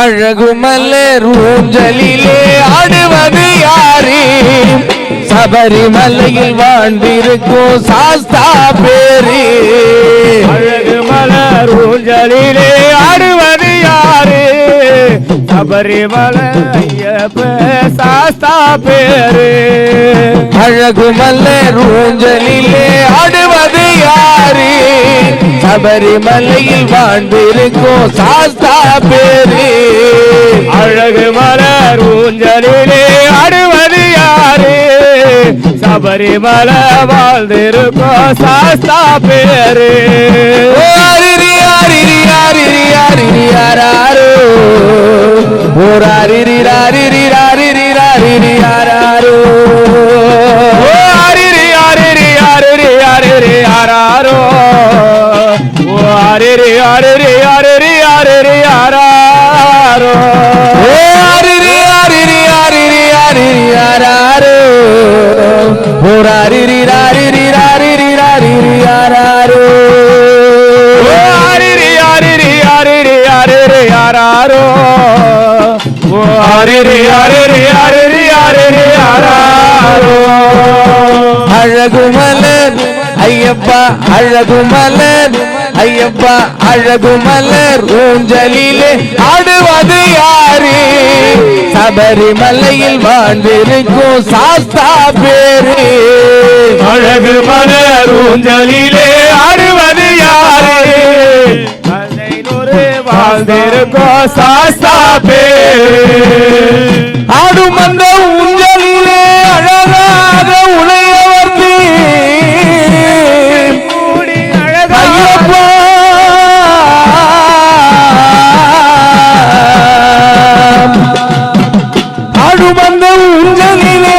அழகுமலர் ஊஞ்சலிலே ஆடுவது யாரே? சபரிமலையில் வாழ்ந்திருக்கும் சாஸ்தா பேரே. சபரிமலை ஐயப்ப சாஸ்தா பேரு அழகுமலர் ஊஞ்சலிலே ஆடுவது யாரு? சபரிமலையில் வாழ்ந்திருக்கும் சாஸ்தா பேரு அழகு மலர் ஊஞ்சலிலே ஆடுவது யாரு? சபரிமலை வாழ்ந்திருக்கோம் சாஸ்தா பேரு அரிரி அரிரி ஆராரோ ஓர் அரிரி அரிரி அரிரி அரிரி ஆராரோ ஓ அரிரி ஓ அரிரி அரிரி அரிரி அரிரி ஆராரோ ஓ அரிரி ஆராரோ ஓ அரிரி அரிரி அரிரி அரிரி ஆராரோ அழகுமலர் ஐயப்பா அழகுமலர் ஐயப்பா அழகுமலர் ஊஞ்சலிலே ஆடுவது யாரு? சபரிமலையில் வாழ்ந்திருக்கும் சாஸ்தா பேரு. அழகு மலர் ஊஞ்சலிலே ஆடுவது பதினோரு வாழ்ந்திருக்கோ சாஸ்தா பேரு. ஆடும் அந்த ஊஞ்சலிலே அழகாக உழையவர்த்தி கூடி அழகா ஐயப்பா ஆடும் அந்த ஊஞ்சலிலே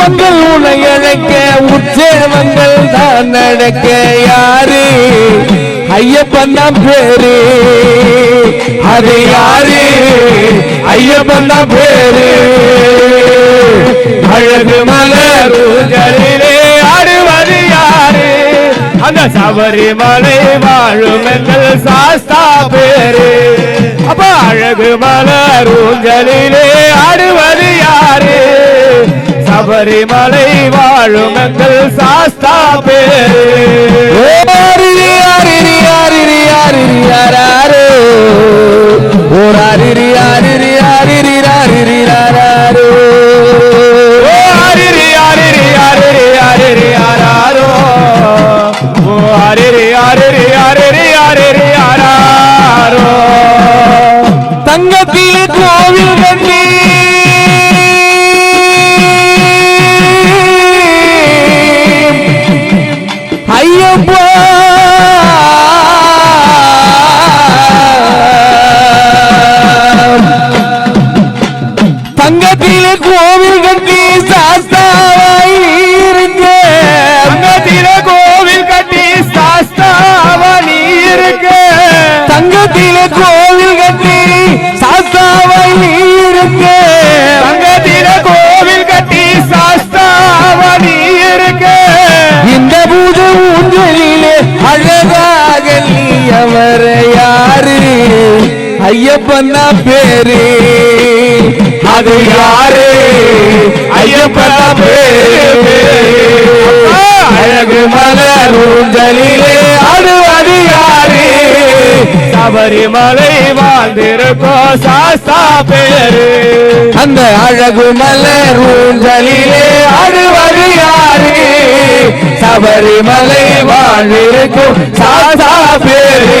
ஊரு மக்கள் உன்னை அழைக்க உற்சேவங்கள் தான் நடக்க யாரு? ஐயப்பன் தான் பேரு. அது யாரு? ஐயப்பன் தான் பேரு. அழகு மலர் ஆடுவது யாரு? அந்த சபரிமலை வாழும் எங்கள் சாஸ்தா பேரு. அப்ப அழகு மலர் ஆடுவது சபரிமலை வாழும் எங்கள் சாஸ்தா பேரு ஓரிரி ஆரிரி ஐயப்பன் பேரு. அது யாரு? ஐயப்பனா பேரு. அழகு மலர் ஊஞ்சலிலே அது யாரு? சபரிமலை வாழ்ந்திருக்கோ சாஸ்தா பேரு. அந்த அழகு மலர் ஊஞ்சலிலே ஆடுவது யாரு? சபரிமலை வாழ்ந்திருக்கும் சாஸ்தா பேரு.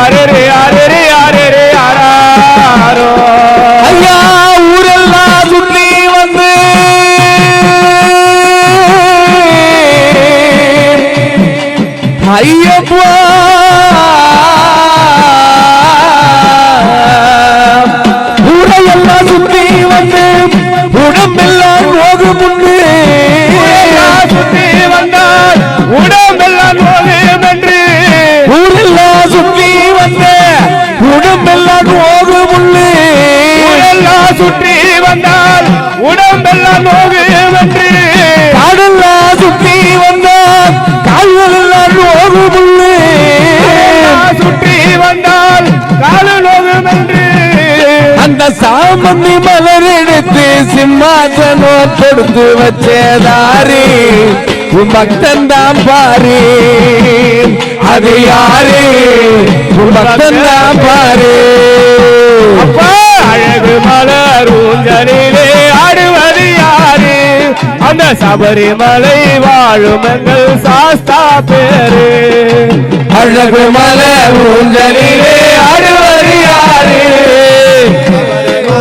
ஆரிரி ஆரிரி ஆரிரி ஆராரோ. ஐயா ஊரெல்லாம் சுற்றி வந்து. ஐயா வந்தால் காலு நோகும் என்று. அந்த சாமந்தி மலர் எடுத்து சிம்மாசனம் கொடுத்து வச்சதாரி. உன் பக்தன் தான் பாரு. அது யாரு? உன் பக்தன் தான் பாரு. அப்பா அழகு மலர் ஊஞ்சலிலே. அந்த சபரிமலை வாழும் எங்கள் சாஸ்தா பேரு. அழகு மலர் ஊஞ்சலிலே யாரு?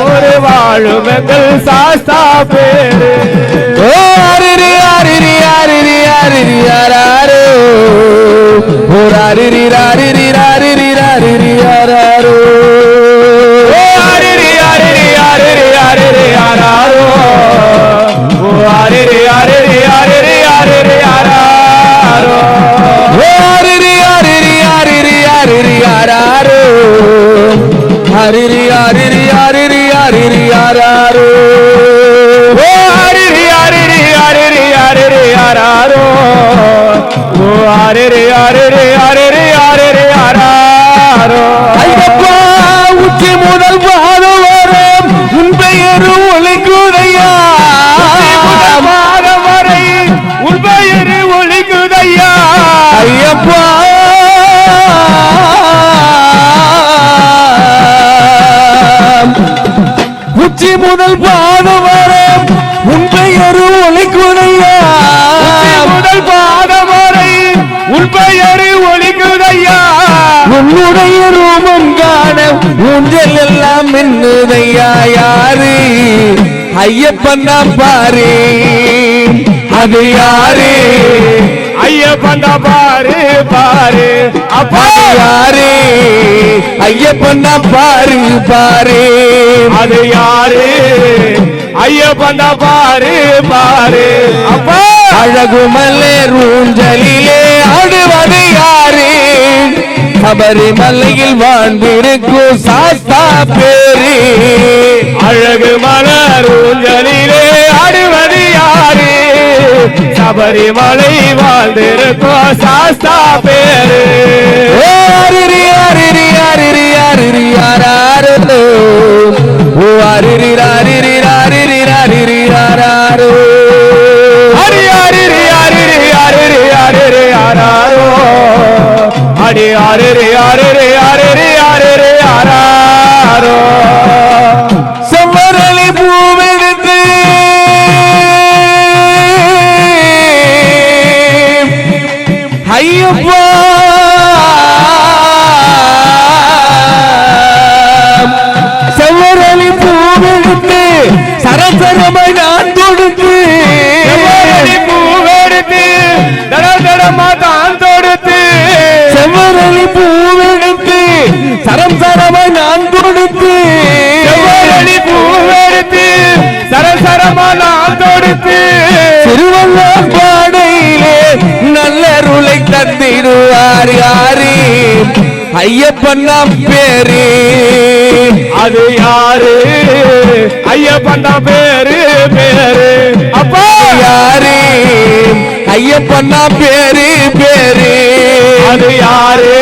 ஒரு வாழும் எங்கள் சாஸ்தா பேரு. ஓ அரிரி அரிரி அரிரி அரிரி அரிரி. அரிரி அரிரி அரிரி ஹரிரி ஹரிரி அரிரி யாராரோ ஓ ஹரிரி ஹரிரி ஹரிரி அரிரி ஆராரோ. ஓ ஹரிரி ஹரிரி உன்னுடைய ரூபம் காண ஊஞ்சல் எல்லாம் மின்னுதையா யாரு? ஐயப்பன் தான் பாரு. அது யாரு? ஐயப்பன் தான் பாரு பாரு. அப்பா! யாரு? ஐயப்பன் தான் பாரு பாரு. அது யாரு? ஐயப்பன் தான் பாரு பாரு. அப்பா! அழகு மலர் ஊஞ்சலிலே ஆடுவது யாரு? சபரிமலையில் வாழ்ந்திருக்கும் சாஸ்தா பேரு. அழகு மலர் ஊஞ்சலிலே ஆடுவது யாரு? சபரிமலை வாழ்ந்திருக்கோம் சாஸ்தா பேரு. அரிரி அரிரி அரிரி அரிரி அரிரி அரிரி அடி அரிரி அரிரி அரிரி அரிரி ஆராரோ செவ்வரளி பூவெடுத்து ஐயப்பா. செவ்வரளி பூவெடுத்து சரசரமாய் நான் செவ்வரளி பூவெடுத்து. தட தான் தொடுத்து செவ்வரளி பூவெடுத்து சரம் சரமாய் நான் கொடுத்து செவ்வரளி பூவெடுத்து சரசரமா நான் தொடுத்து. திருவள்ளுவர் பாடையிலே நல்லருளை தந்திடுவார் யாரு? ஐயப்பன் நாம் பேரு. அது யாரு? ஐயப்பன் தான் பேரு பேரு. அப்பா! யாரு? ஐயப்பன் நாம் பேரு பேரு. அது யாரு?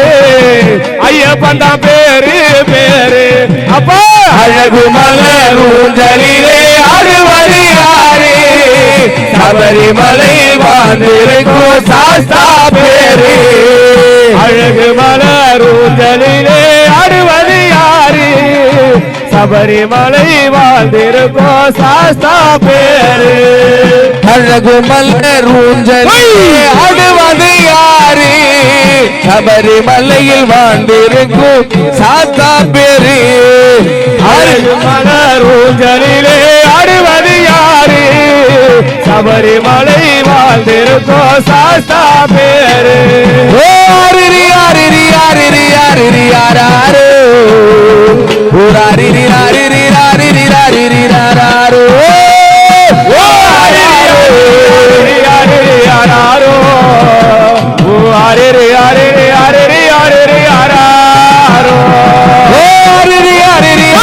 ஐயப்பன் தான் பேரு பேரு. அப்பா! அழகு மலர் ஊஞ்சலிலே ஆடுவது யாரு? சபரிமலை வாழ்ந்திருக்கும் சாஸ்தா பேரு. அழகு மலர் ஊஞ்சலிலே ஆடுவது யாரு? சபரிமலை வாழ்ந்திருக்கோம் சாஸ்தா பேரு. அழகு மலர் ஊஞ்சலிலே ஆடுவது யாரு? சபரிமலையில் வாழ்ந்திருக்கும் சாத்தா பேரு. மலரூஞ்சலிலே மலர் யாரு? சபரிமலை வாழ்ந்திருக்கோம் சாத்தா பேரு. ஓ ஆரிரி ஆரிரி ஆரிரி ஆராரு யாராரு ஊராரிரி ஆரிரி ஆரிரி அரிரி யாராரு ஆரிரி. அரிரி, அரிரி, ஆரிரி